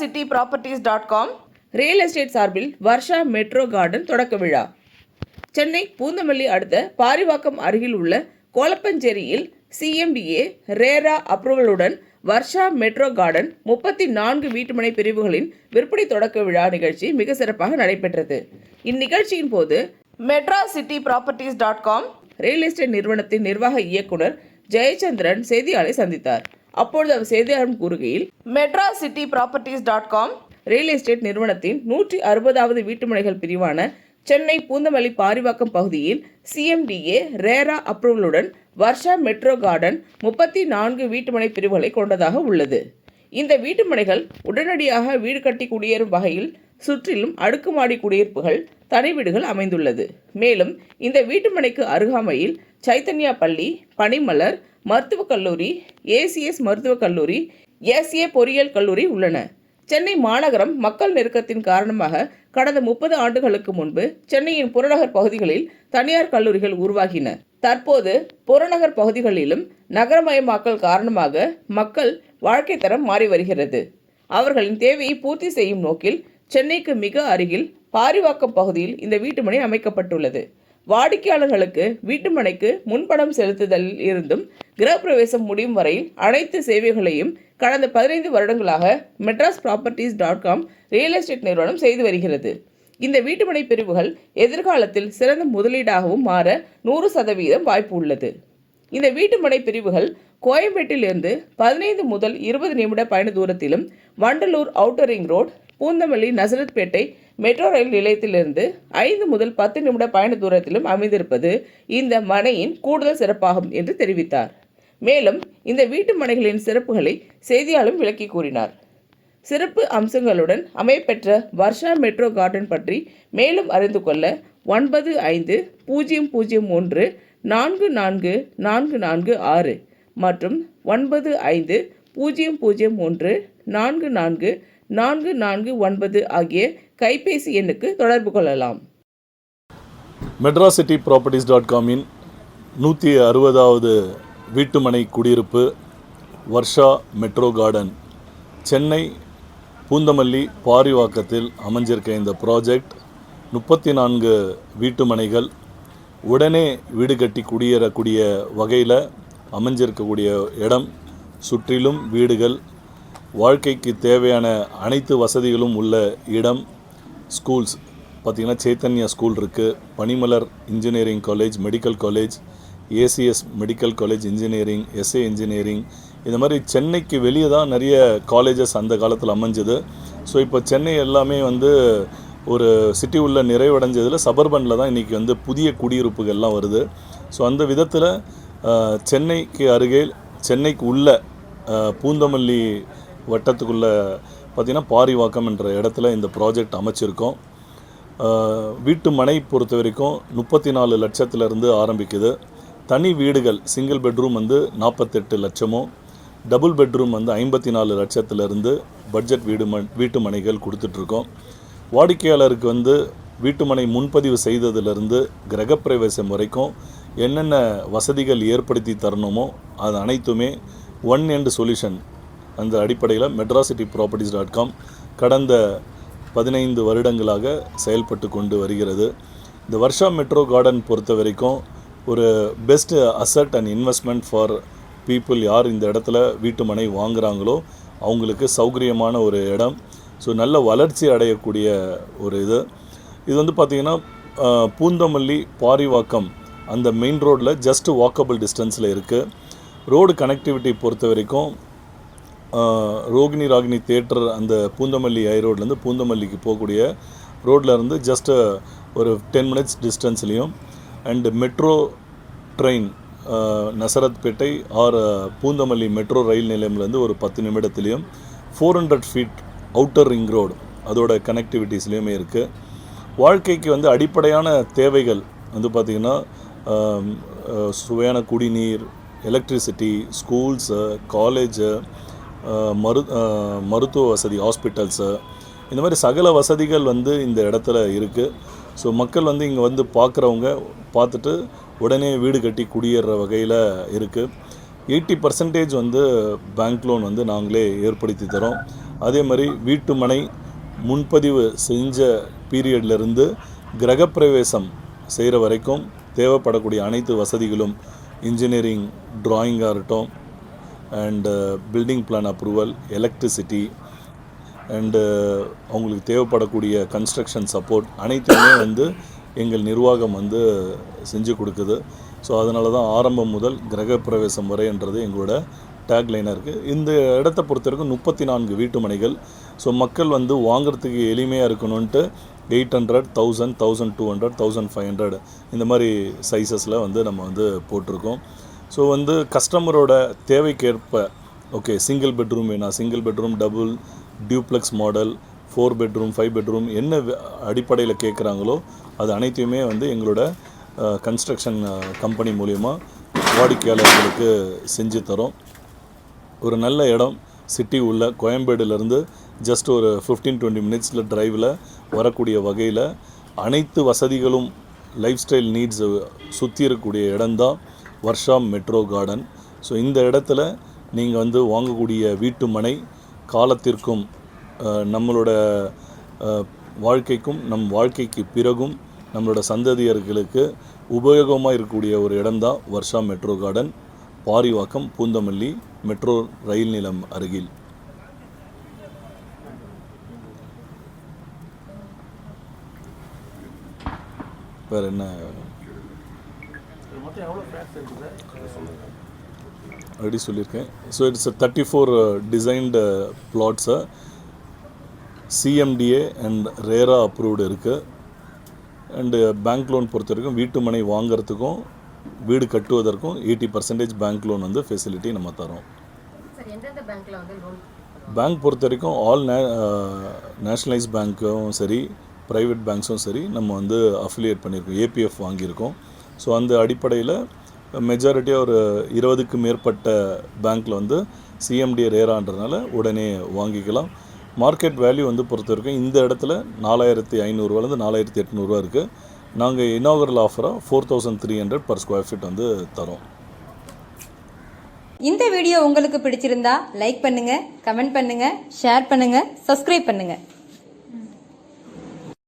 City properties dot com real estate சார்பில் Varsha metro garden தொடக்க விழா. சென்னை பூந்தமல்லி அடுத்த பாரிவாக்கம் அருகில் உள்ள கோலப்பஞ்சேரியில் சிஎம்டிஏ ரேரா அப்ரூவலுடன் வர்ஷா மெட்ரோ கார்டன் முப்பத்தி நான்கு வீட்டுமனை பிரிவுகளின் விற்பனை தொடக்க விழா நிகழ்ச்சி மிக சிறப்பாக நடைபெற்றது. இந்நிகழ்ச்சியின் போது Madras city properties dot com real estate நிறுவனத்தின் நிர்வாக இயக்குனர் ஜெயச்சந்திரன் செய்தியாளரை சந்தித்தார். அப்பொழுது அவர் செய்தியாளர் கூறுகையில் Madras city properties dot com real estate நிறுவனத்தின் நூற்றி அறுபதாவது வீட்டுமனைகள் பிரிவான சென்னை பூந்தமல்லி பாரிவாக்கம் பகுதியில் சிஎம்டிஏ ரேரா அப்ரூவலுடன் வர்ஷா மெட்ரோ கார்டன் முப்பத்தி நான்கு வீட்டுமனை பிரிவுகளை கொண்டதாக உள்ளது. இந்த வீட்டுமனைகள் உடனடியாக வீடு கட்டி குடியேறும் வகையில் சுற்றிலும் அடுக்குமாடி குடியிருப்புகள் தனி வீடுகள் அமைந்துள்ளது. மேலும் இந்த வீட்டுமனைக்கு அருகாமையில் சைத்தன்யா பள்ளி பனிமலர் மருத்துவக் கல்லூரி ஏசிஎஸ் மருத்துவக் கல்லூரி எஸ்ஏ பொறியியல் கல்லூரி உள்ளன. சென்னை மாநகரம் மக்கள் நெருக்கத்தின் காரணமாக கடந்த முப்பது ஆண்டுகளுக்கு முன்பு சென்னையின் புறநகர் பகுதிகளில் தனியார் கல்லூரிகள் உருவாகின. தற்போது புறநகர் பகுதிகளிலும் நகரமயமாக்கல் காரணமாக மக்கள் வாழ்க்கை தரம் மாறி வருகிறது. அவர்களின் தேவையை பூர்த்தி செய்யும் நோக்கில் சென்னைக்கு மிக அருகில் பாரிவாக்கம் பகுதியில் இந்த வீட்டுமனை அமைக்கப்பட்டுள்ளது. வாடிக்கையாளர்களுக்கு வீட்டுமனைக்கு முன்பணம் செலுத்துதலில் இருந்தும் கிரகப்பிரவேசம் முடியும் வரையில் அனைத்து சேவைகளையும் கடந்த பதினைந்து வருடங்களாக Madras properties dot com real estate நிறுவனம் செய்து வருகிறது. இந்த வீட்டுமனை பிரிவுகள் எதிர்காலத்தில் சிறந்த முதலீடாகவும் மாற நூறு சதவீதம் வாய்ப்பு உள்ளது. இந்த வீட்டுமனை பிரிவுகள் கோயம்பேட்டிலிருந்து பதினைந்து முதல் இருபது நிமிட பயண தூரத்திலும் Vandalur outer ring road Poonamallee Nazarathpettai metro rail நிலையத்திலிருந்து ஐந்து முதல் பத்து நிமிட பயண தூரத்திலும் அமைந்திருப்பது இந்த மனையின் கூடுதல் சிறப்பாகும் என்று தெரிவித்தார். மேலும் இந்த வீட்டு மனைகளின் சிறப்புகளை செய்தியாளரும் விளக்கி கூறினார். சிறப்பு அம்சங்களுடன் அமையப்பெற்ற வர்ஷா மெட்ரோ கார்டன் பற்றி மேலும் அறிந்து கொள்ள ஒன்பது ஐந்து பூஜ்ஜியம் பூஜ்ஜியம் ஒன்று நான்கு நான்கு நான்கு நான்கு ஆறு மற்றும் ஒன்பது ஐந்து பூஜ்ஜியம் பூஜ்ஜியம் ஒன்று நான்கு நான்கு நான்கு நான்கு ஒன்பது ஆகிய கைபேசி எண்ணுக்கு தொடர்பு கொள்ளலாம். மெட்ராஸ் சிட்டி ப்ராப்பர்ட்டிஸ் டாட் காமின் நூற்றி அறுபதாவது வீட்டுமனை குடியிருப்பு வர்ஷா மெட்ரோ கார்டன் சென்னை பூந்தமல்லி பாரிவாக்கத்தில் அமைஞ்சிருக்க இந்த ப்ராஜெக்ட் முப்பத்தி நான்கு வீட்டுமனைகள் உடனே வீடு கட்டி குடியேறக்கூடிய வகையில் அமைஞ்சிருக்கக்கூடிய இடம் சுற்றிலும் வீடுகள் வாழ்க்கைக்கு தேவையான அனைத்து வசதிகளும் உள்ள இடம் ஸ்கூல்ஸ் பார்த்திங்கன்னா சைத்தன்யா ஸ்கூல் இருக்குது Panimalar engineering college medical college ACS medical college engineering SA engineering இந்த மாதிரி சென்னைக்கு வெளியே தான் நிறைய காலேஜஸ் அந்த காலத்தில் அமைஞ்சது. ஸோ இப்போ சென்னை எல்லாமே வந்து ஒரு சிட்டி உள்ள நிறைவடைஞ்சதில் சபர்பனில் தான் இன்றைக்கி வந்து புதிய குடியிருப்புகள்லாம் வருது. ஸோ அந்த விதத்தில் சென்னைக்கு அருகே சென்னைக்கு உள்ள பூந்தமல்லி வட்டத்துக்குள்ளே பார்த்திங்கன்னா பாரிவாக்கம் என்ற இடத்துல இந்த ப்ராஜெக்ட் அமைச்சிருக்கோம். வீட்டு மனை பொறுத்த வரைக்கும் முப்பத்தி நாலு லட்சத்திலிருந்து ஆரம்பிக்குது. தனி வீடுகள் சிங்கிள் பெட்ரூம் வந்து நாற்பத்தெட்டு லட்சமும் டபுள் பெட்ரூம் வந்து ஐம்பத்தி நாலு லட்சத்திலிருந்து பட்ஜெட் வீடு ம வீட்டு மனைகள் கொடுத்துட்ருக்கோம். வாடிக்கையாளருக்கு வந்து வீட்டுமனை முன்பதிவு செய்ததிலிருந்து கிரகப்பிரவேசம் வரைக்கும் என்னென்ன வசதிகள் ஏற்படுத்தி தரணுமோ அது அனைத்துமே ஒன் எண்டு சொல்யூஷன் அந்த அடிப்படையில் மெட்ராசிட்டி ப்ராப்பர்ட்டிஸ் டாட் காம் கடந்த பதினைந்து வருடங்களாக செயல்பட்டு கொண்டு வருகிறது. இந்த வர்ஷா மெட்ரோ கார்டன் பொறுத்த வரைக்கும் ஒரு best asset and investment for people யார் இந்த இடத்துல வீட்டு மனை வாங்குறாங்களோ அவங்களுக்கு சௌகரியமான ஒரு இடம். ஸோ நல்ல வளர்ச்சி அடையக்கூடிய ஒரு இது. இது வந்து பார்த்திங்கன்னா பூந்தமல்லி பாரிவாக்கம் அந்த மெயின் ரோட்டில் ஜஸ்ட் வாக்கபிள் டிஸ்டன்ஸில் இருக்குது ரோடு கனெக்டிவிட்டி பொறுத்த வரைக்கும் ரோகிணி ராகினி தேட்டர் அந்த பூந்தமல்லி ஐ ரோட்லேருந்து பூந்தமல்லிக்கு போகக்கூடிய ரோட்டில் இருந்து ஜஸ்ட் ஒரு ten minutes டிஸ்டன்ஸ்லேயும் and metro train Nazarathpettai or Poonamallee metro rail நிலையம்லேருந்து ஒரு பத்து நிமிடத்துலேயும் four hundred feet outer ring road அதோட கனெக்டிவிட்டிஸ்லேயுமே இருக்குது வாழ்க்கைக்கு வந்து அடிப்படையான தேவைகள் வந்து பார்த்திங்கன்னா சுவையான குடிநீர் எலக்ட்ரிசிட்டி ஸ்கூல்ஸு காலேஜு மரு மருத்துவ வசதி ஹாஸ்பிட்டல்ஸு இந்த மாதிரி சகல வசதிகள் வந்து இந்த இடத்துல இருக்குது ஸோ மக்கள் வந்து இங்கே வந்து பார்க்குறவங்க பார்த்துட்டு உடனே வீடு கட்டி குடியேற வகையில் இருக்குது எயிட்டி பர்சன்டேஜ் வந்து பேங்க் லோன் வந்து நாங்களே ஏற்படுத்தி தரோம். அதே மாதிரி வீட்டு மனை முன்பதிவு செஞ்ச பீரியட்லேருந்து கிரகப்பிரவேசம் செய்கிற வரைக்கும் தேவைப்படக்கூடிய அனைத்து வசதிகளும் இன்ஜினியரிங் ட்ராயிங்காக இருக்கட்டும் and building plan approval electricity and அவங்களுக்கு தேவைப்படக்கூடிய கன்ஸ்ட்ரக்ஷன் சப்போர்ட் அனைத்துமே வந்து எங்கள் நிர்வாகம் வந்து செஞ்சு கொடுக்குது. ஸோ அதனால தான் ஆரம்பம் முதல் கிரகப்பிரவேசம் வரைன்றது எங்களோட டேக்லைனாக இருக்குது இந்த இடத்த பொறுத்த வரைக்கும் முப்பத்தி நான்கு வீட்டு மனைகள். ஸோ மக்கள் வந்து வாங்குறதுக்கு எளிமையாக இருக்கணுன்ட்டு eight hundred thousand thousand two hundred thousand five hundred இந்த மாதிரி சைஸஸில் வந்து நம்ம வந்து போட்டிருக்கோம். ஸோ வந்து கஸ்டமரோட தேவைக்கேற்ப ஓகே சிங்கிள் பெட்ரூம் வேணா single bedroom double duplex model four bedroom five bedroom என்ன அடிப்படையில் கேட்குறாங்களோ அது அனைத்தையுமே வந்து எங்களோட கன்ஸ்ட்ரக்ஷன் கம்பெனி மூலிமா வாடிக்கையாளர்களுக்கு செஞ்சு தரோம். ஒரு நல்ல இடம் சிட்டி உள்ள கோயம்பேடுலேருந்து ஜஸ்ட் ஒரு ஃபிஃப்டீன் டுவெண்ட்டி மினிட்ஸில் டிரைவில் வரக்கூடிய வகையில் அனைத்து வசதிகளும் லைஃப் ஸ்டைல் நீட்ஸை சுற்றி இருக்கக்கூடிய இடம்தான். Varsha metro garden. ஸோ இந்த இடத்துல நீங்கள் வந்து வாங்கக்கூடிய வீட்டு மனை காலத்திற்கும் நம்மளோட வாழ்க்கைக்கும் நம் வாழ்க்கைக்கு பிறகும் நம்மளோட சந்ததியர்களுக்கு உபயோகமாக இருக்கக்கூடிய ஒரு இடம்தான் Varsha metro garden. Parivakkam Poonamallee metro rail நிலம் அருகில். வேறு என்ன? ஆல்ரெடி சொல்லியிருக்கேன். So it's thirty four designed பிளாட்ஸை CMDA and RERA approved இருக்குது அண்டு பேங்க் லோன் பொறுத்த வரைக்கும் வீட்டு மனை வாங்குறதுக்கும் வீடு கட்டுவதற்கும் எயிட்டி பர்சன்டேஜ் பேங்க் லோன் வந்து ஃபெசிலிட்டி நம்ம தரோம். சார் எந்தெந்த பேங்க்ல வந்து லோன் பேங்க் பொறுத்த வரைக்கும் ஆல் நே நேஷ்னலைஸ் பேங்க்கும் சரி ப்ரைவேட் பேங்க்ஸும் சரி நம்ம வந்து அஃபிலியேட் பண்ணியிருக்கோம். ஏபிஎஃப் வாங்கியிருக்கோம். ஸோ அந்த அடிப்படையில் மெஜாரிட்டியாக ஒரு இருபதுக்கு மேற்பட்ட பேங்க்கில் வந்து சிஎம்டி ரேரான்றதுனால உடனே வாங்கிக்கலாம். மார்க்கெட் வேல்யூ வந்து பொறுத்த வரைக்கும் இந்த இடத்துல நாலாயிரத்தி ஐநூறுரூவாலேருந்து நாலாயிரத்தி எட்நூறுரூவா இருக்குது நாங்கள் inaugural ஆஃபராக four thousand three hundred per square feet வந்து தரோம். இந்த வீடியோ உங்களுக்கு பிடிச்சிருந்தா லைக் பண்ணுங்கள் கமெண்ட் பண்ணுங்கள் ஷேர் பண்ணுங்கள் சப்ஸ்கிரைப் பண்ணுங்கள்